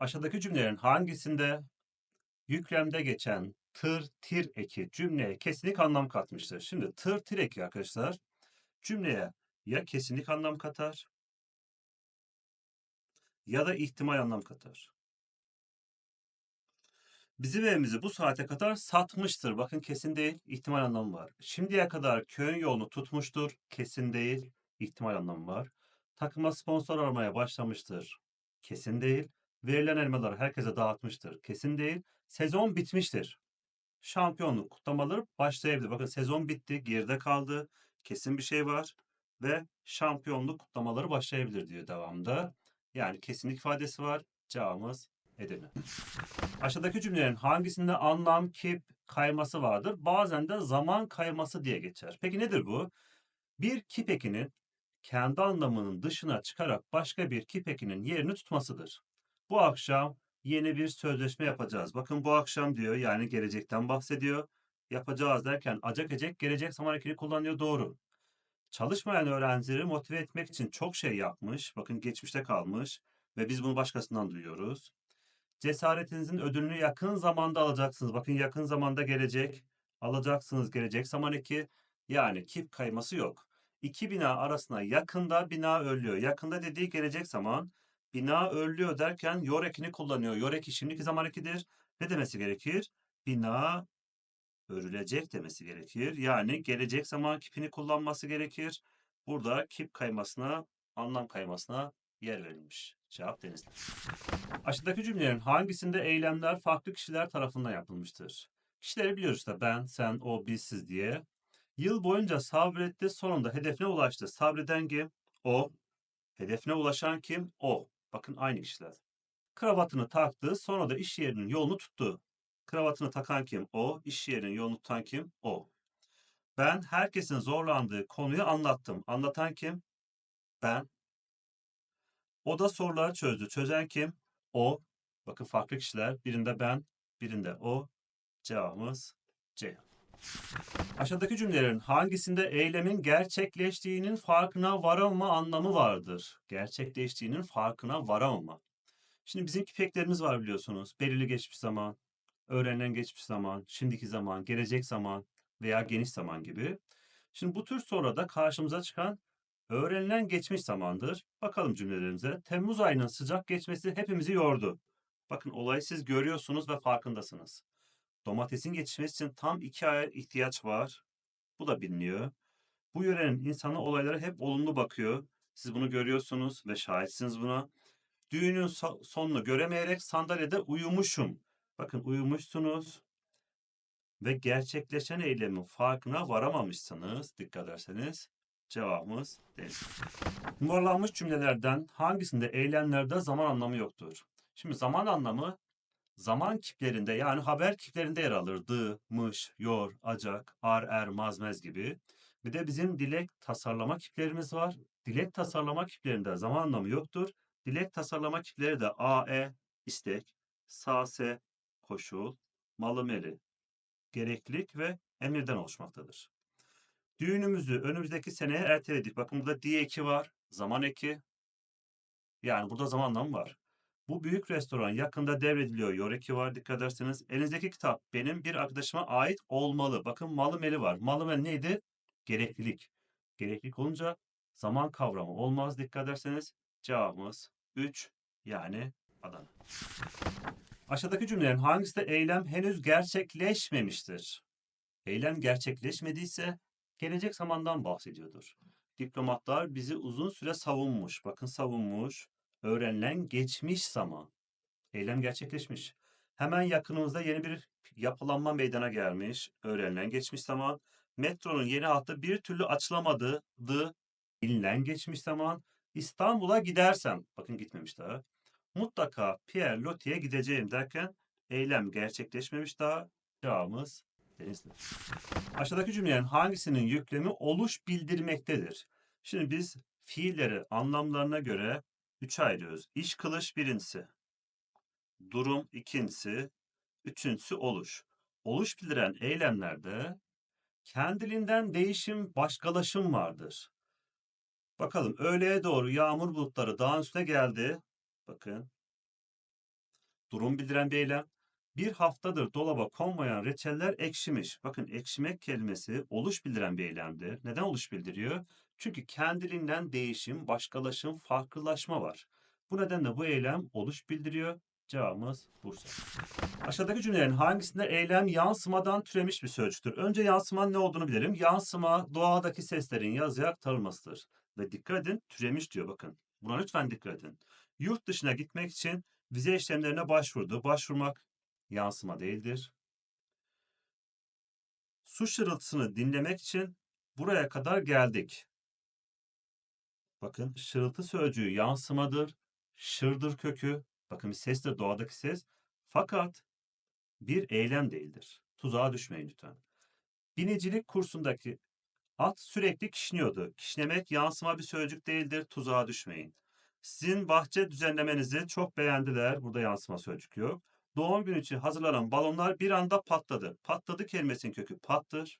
Aşağıdaki cümlelerin hangisinde yüklemde geçen tır, tir eki cümleye kesinlik anlam katmıştır? Şimdi tır, tir eki arkadaşlar cümleye ya kesinlik anlam katar ya da ihtimal anlam katar. Bizim evimizi bu saate kadar satmıştır. Bakın kesin değil, ihtimal anlamı var. Şimdiye kadar köyün yolunu tutmuştur. Kesin değil, ihtimal anlamı var. Takıma sponsor aramaya başlamıştır. Kesin değil. Verilen elmaları herkese dağıtmıştır. Kesin değil. Sezon bitmiştir. Şampiyonluk kutlamaları başlayabilir. Bakın sezon bitti, geride kaldı. Kesin bir şey var. Ve şampiyonluk kutlamaları başlayabilir diyor devamda. Yani kesinlik ifadesi var. Cevabımız Edirne. Aşağıdaki cümlelerin hangisinde anlam, kip kayması vardır? Bazen de zaman kayması diye geçer. Peki nedir bu? Bir kip ekinin kendi anlamının dışına çıkarak başka bir kip ekinin yerini tutmasıdır. Bu akşam yeni bir sözleşme yapacağız. Bakın bu akşam diyor yani gelecekten bahsediyor. Yapacağız derken acak ecek gelecek zaman ekini kullanıyor doğru. Çalışmayan öğrencileri motive etmek için çok şey yapmış. Bakın geçmişte kalmış ve biz bunu başkasından duyuyoruz. Cesaretinizin ödülünü yakın zamanda alacaksınız. Bakın yakın zamanda gelecek. Alacaksınız gelecek zaman eki. Yani kip kayması yok. İki bina arasında yakında bina örülüyor. Yakında dediği gelecek zaman bina örülüyor derken yor ekini kullanıyor. Yor eki şimdiki zaman ekidir. Ne demesi gerekir? Bina örülecek demesi gerekir. Yani gelecek zaman kipini kullanması gerekir. Burada kip kaymasına, anlam kaymasına yer verilmiş. Cevap denizli. Aşağıdaki cümlelerin hangisinde eylemler farklı kişiler tarafından yapılmıştır? Kişileri biliyoruz işte ben, sen, o, biz, siz diye. Yıl boyunca sabretti, sonunda hedefine ulaştı. Sabreden kim? O. Hedefine ulaşan kim? O. Bakın aynı kişiler. Kravatını taktı, sonra da iş yerinin yolunu tuttu. Kravatını takan kim? O. İş yerinin yolunu tutan kim? O. Ben herkesin zorlandığı konuyu anlattım. Anlatan kim? Ben. O da soruları çözdü. Çözen kim? O. Bakın farklı kişiler. Birinde ben, birinde o. Cevabımız C. Aşağıdaki cümlelerin hangisinde eylemin gerçekleştiğinin farkına varamama anlamı vardır? Gerçekleştiğinin farkına varamama. Şimdi bizim pipeklerimiz var biliyorsunuz. Belirli geçmiş zaman, öğrenilen geçmiş zaman, şimdiki zaman, gelecek zaman veya geniş zaman gibi. Şimdi bu tür soruda karşımıza çıkan öğrenilen geçmiş zamandır. Bakalım cümlelerimize. Temmuz ayının sıcak geçmesi hepimizi yordu. Bakın olayı siz görüyorsunuz ve farkındasınız. Domatesin yetişmesi için tam iki aya ihtiyaç var. Bu da biliniyor. Bu yörenin insanı olaylara hep olumlu bakıyor. Siz bunu görüyorsunuz ve şahitsiniz buna. Düğünün so- sonunu göremeyerek sandalyede uyumuşum. Bakın uyumuşsunuz ve gerçekleşen eylemin farkına varamamışsınız. Dikkat ederseniz cevabımız değil. Numaralanmış cümlelerden hangisinde eylemlerde zaman anlamı yoktur? Şimdi zaman anlamı zaman kiplerinde yani haber kiplerinde yer alır. Dı, mış, yor, acak, ar, er, mazmez gibi. Bir de bizim dilek tasarlama kiplerimiz var. Dilek tasarlama kiplerinde zaman anlamı yoktur. Dilek tasarlama kipleri de a, e, istek, sa, se, koşul, malı, meli, gereklilik ve emirden oluşmaktadır. Düğünümüzü önümüzdeki seneye erteledik. Bakın burada diye eki var, zaman eki. Yani burada zaman anlamı var. Bu büyük restoran yakında devrediliyor. Yoreki var dikkat ederseniz. Elinizdeki kitap benim bir arkadaşıma ait olmalı. Bakın malı meli var. Malı meli neydi? Gereklilik. Gereklilik olunca zaman kavramı olmaz dikkat ederseniz. Cevabımız 3 yani Adana. Aşağıdaki cümlelerin hangisinde eylem henüz gerçekleşmemiştir? Eylem gerçekleşmediyse gelecek zamandan bahsediyordur. Diplomatlar bizi uzun süre savunmuş. Bakın savunmuş. Öğrenilen geçmiş zaman. Eylem gerçekleşmiş. Hemen yakınımızda yeni bir yapılanma meydana gelmiş. Öğrenilen geçmiş zaman. Metronun yeni hattı bir türlü açılamadı. Dı. Bilinen geçmiş zaman. İstanbul'a gidersem. Bakın gitmemiş daha. Mutlaka Pierre Loti'ye gideceğim derken eylem gerçekleşmemiş daha. Cevabımız Denizli. Aşağıdaki cümlelerin hangisinin yüklemi oluş bildirmektedir? Şimdi biz fiilleri anlamlarına göre üçe ayırıyoruz. İş kılış birincisi. Durum ikincisi. Üçüncüsü oluş. Oluş bildiren eylemlerde kendiliğinden değişim, başkalaşım vardır. Bakalım öğleye doğru yağmur bulutları dağın üstüne geldi. Bakın. Durum bildiren bir eylem. Bir haftadır dolaba konmayan reçeller ekşimiş. Bakın ekşimek kelimesi oluş bildiren bir eylemdir. Neden oluş bildiriyor? Çünkü kendiliğinden değişim, başkalaşım, farklılaşma var. Bu nedenle bu eylem oluş bildiriyor. Cevabımız Bursa. Aşağıdaki cümlelerin hangisinde eylem yansımadan türemiş bir sözcüktür? Önce yansımanın ne olduğunu bilelim. Yansıma doğadaki seslerin yazıya aktarılmasıdır. Ve dikkat edin türemiş diyor bakın. Buna lütfen dikkat edin. Yurt dışına gitmek için vize işlemlerine başvurdu. Başvurmak yansıma değildir. Su şırıltısını dinlemek için buraya kadar geldik. Bakın şırıltı sözcüğü yansımadır. Şırdır kökü. Bakın bir ses de doğadaki ses. Fakat bir eylem değildir. Tuzağa düşmeyin lütfen. Binicilik kursundaki at sürekli kişniyordu. Kişnemek yansıma bir sözcük değildir. Tuzağa düşmeyin. Sizin bahçe düzenlemenizi çok beğendiler. Burada yansıma sözcük yok. Doğum günü için hazırlanan balonlar bir anda patladı. Patladı kelimesinin kökü pattır.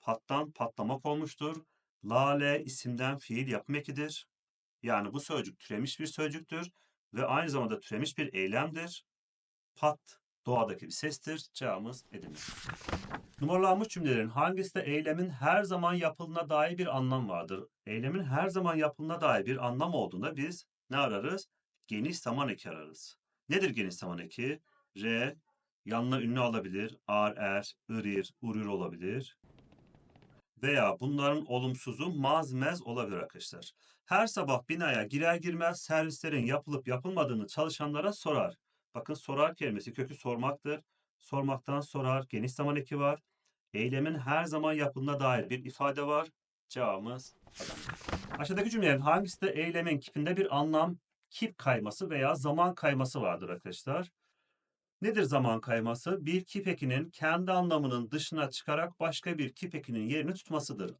Pattan patlamak olmuştur. Lale isimden fiil yapım ekidir. Yani bu sözcük türemiş bir sözcüktür ve aynı zamanda türemiş bir eylemdir. Pat doğadaki bir sestir. Cevabımız Edirne. Numaralanmış cümlelerin hangisinde eylemin her zaman yapıldığına dair bir anlam vardır? Eylemin her zaman yapıldığına dair bir anlam olduğunda biz ne ararız? Geniş zaman eki ararız. Nedir geniş zaman eki? R, yanına ünlü alabilir, ar, er, ırir, urur olabilir. Veya bunların olumsuzu mazmez olabilir arkadaşlar. Her sabah binaya girer girmez servislerin yapılıp yapılmadığını çalışanlara sorar. Bakın sorar kelimesi kökü sormaktır. Sormaktan sorar. Geniş zaman eki var. Eylemin her zaman yapıldığına dair bir ifade var. Cevabımız Adana. Aşağıdaki cümlelerin hangisinde eylemin kipinde bir anlam, kip kayması veya zaman kayması vardır arkadaşlar? Nedir zaman kayması? Bir kip ekinin kendi anlamının dışına çıkarak başka bir kip ekinin yerini tutmasıdır.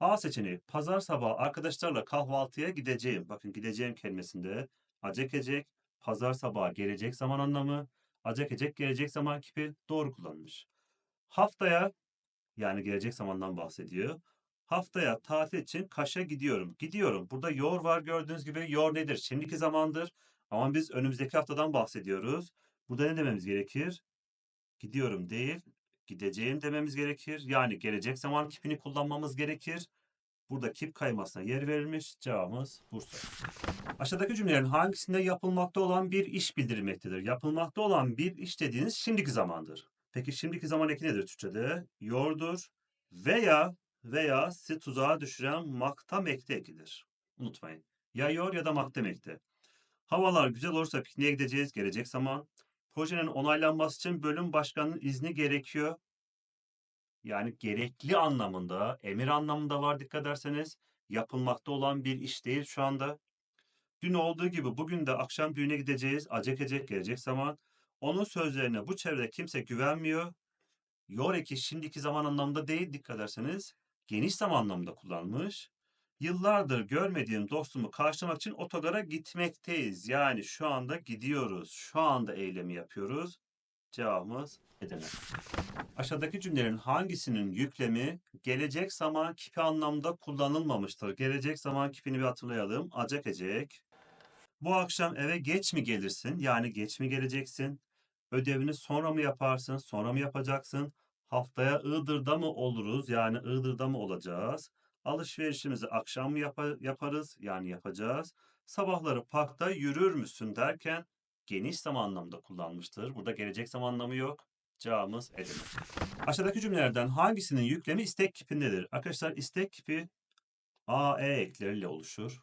A seçeneği. Pazar sabahı arkadaşlarla kahvaltıya gideceğim. Bakın gideceğim kelimesinde acek ecek, pazar sabahı gelecek zaman anlamı, acek ecek gelecek zaman kipi doğru kullanılmış. Haftaya yani gelecek zamandan bahsediyor. Haftaya tatil için Kaş'a gidiyorum. Gidiyorum. Burada yor var gördüğünüz gibi. Yor nedir? Şimdiki zamandır. Ama biz önümüzdeki haftadan bahsediyoruz. Burada ne dememiz gerekir? Gidiyorum değil, gideceğim dememiz gerekir. Yani gelecek zaman kipini kullanmamız gerekir. Burada kip kaymasına yer verilmiş. Cevabımız Bursa. Aşağıdaki cümlelerin hangisinde yapılmakta olan bir iş bildirilmektedir? Yapılmakta olan bir iş dediğiniz şimdiki zamandır. Peki şimdiki zaman eki nedir Türkçe'de? Yordur veya veya sizi tuzağa düşüren maktam ekli ekidir. Unutmayın. Ya yor ya da maktam ekli. Havalar güzel olursa pikniğe gideceğiz gelecek zaman. Projenin onaylanması için bölüm başkanının izni gerekiyor. Yani gerekli anlamında, emir anlamında var dikkat ederseniz. Yapılmakta olan bir iş değil şu anda. Dün olduğu gibi bugün de akşam düğüne gideceğiz. Acek ecek gelecek zaman. Onun sözlerine bu çevrede kimse güvenmiyor. Yor eki şimdiki zaman anlamında değil dikkat ederseniz. Geniş zaman anlamında kullanmış. Yıllardır görmediğim dostumu karşılamak için otogara gitmekteyiz. Yani şu anda gidiyoruz. Şu anda eylemi yapıyoruz. Cevabımız Edirne. Aşağıdaki cümlelerin hangisinin yüklemi gelecek zaman kipi anlamda kullanılmamıştır? Gelecek zaman kipini bir hatırlayalım. Acak ecek. Bu akşam eve geç mi gelirsin? Yani geç mi geleceksin? Ödevini sonra mı yaparsın? Sonra mı yapacaksın? Haftaya Iğdır'da mı oluruz? Yani Iğdır'da mı olacağız? Alışverişimizi akşam mı yapa- yaparız? Yani yapacağız. Sabahları parkta yürür müsün derken geniş zaman anlamda kullanmıştır. Burada gelecek zaman anlamı yok. Cevabımız Edirne. Aşağıdaki cümlelerden hangisinin yüklemi istek kipindedir? Arkadaşlar istek kipi A, E ekleriyle oluşur.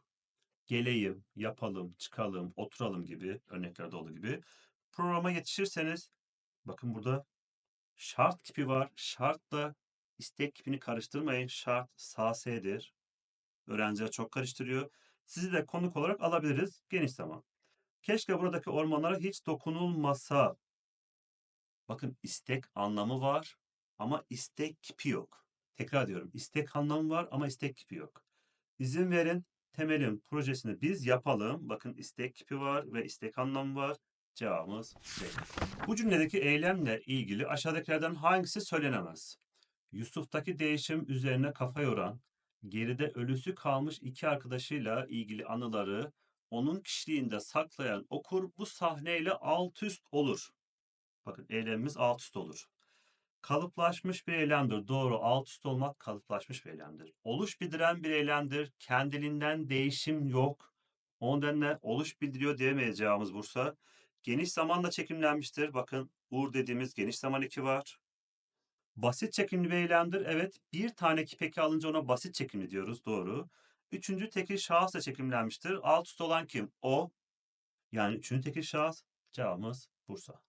Geleyim, yapalım, çıkalım, oturalım gibi örneklerde olduğu gibi. Programa yetişirseniz bakın burada şart kipi var. Şartla istek kipini karıştırmayın. Şart SAS'dir. Öğrenciler çok karıştırıyor. Sizi de konuk olarak alabiliriz geniş zaman. Keşke buradaki ormanlara hiç dokunulmasa. Bakın istek anlamı var ama istek kipi yok. Tekrar diyorum istek anlamı var ama istek kipi yok. İzin verin temelin projesini biz yapalım. Bakın istek kipi var ve istek anlamı var. Cevabımız C. Bu cümledeki eylemle ilgili aşağıdakilerden hangisi söylenemez? Yusuf'taki değişim üzerine kafa yoran, geride ölüsü kalmış iki arkadaşıyla ilgili anıları onun kişiliğinde saklayan okur bu sahneyle alt üst olur. Bakın eylemimiz alt üst olur. Kalıplaşmış bir eylemdir. Doğru. Alt üst olmak kalıplaşmış bir eylemdir. Oluş bildiren bir eylemdir. Kendiliğinden değişim yok. O nedenle oluş bildiriyor diyemeyeceğimiz Bursa. Geniş zamanla çekimlenmiştir. Bakın Uğur dediğimiz geniş zaman eki var. Basit çekimli bir eylemdir. Evet. Bir tane kipeki alınca ona basit çekimli diyoruz. Doğru. Üçüncü tekil şahısla çekimlenmiştir. Alt üst olan kim? O. Yani üçüncü tekil şahıs. Cevabımız Bursa.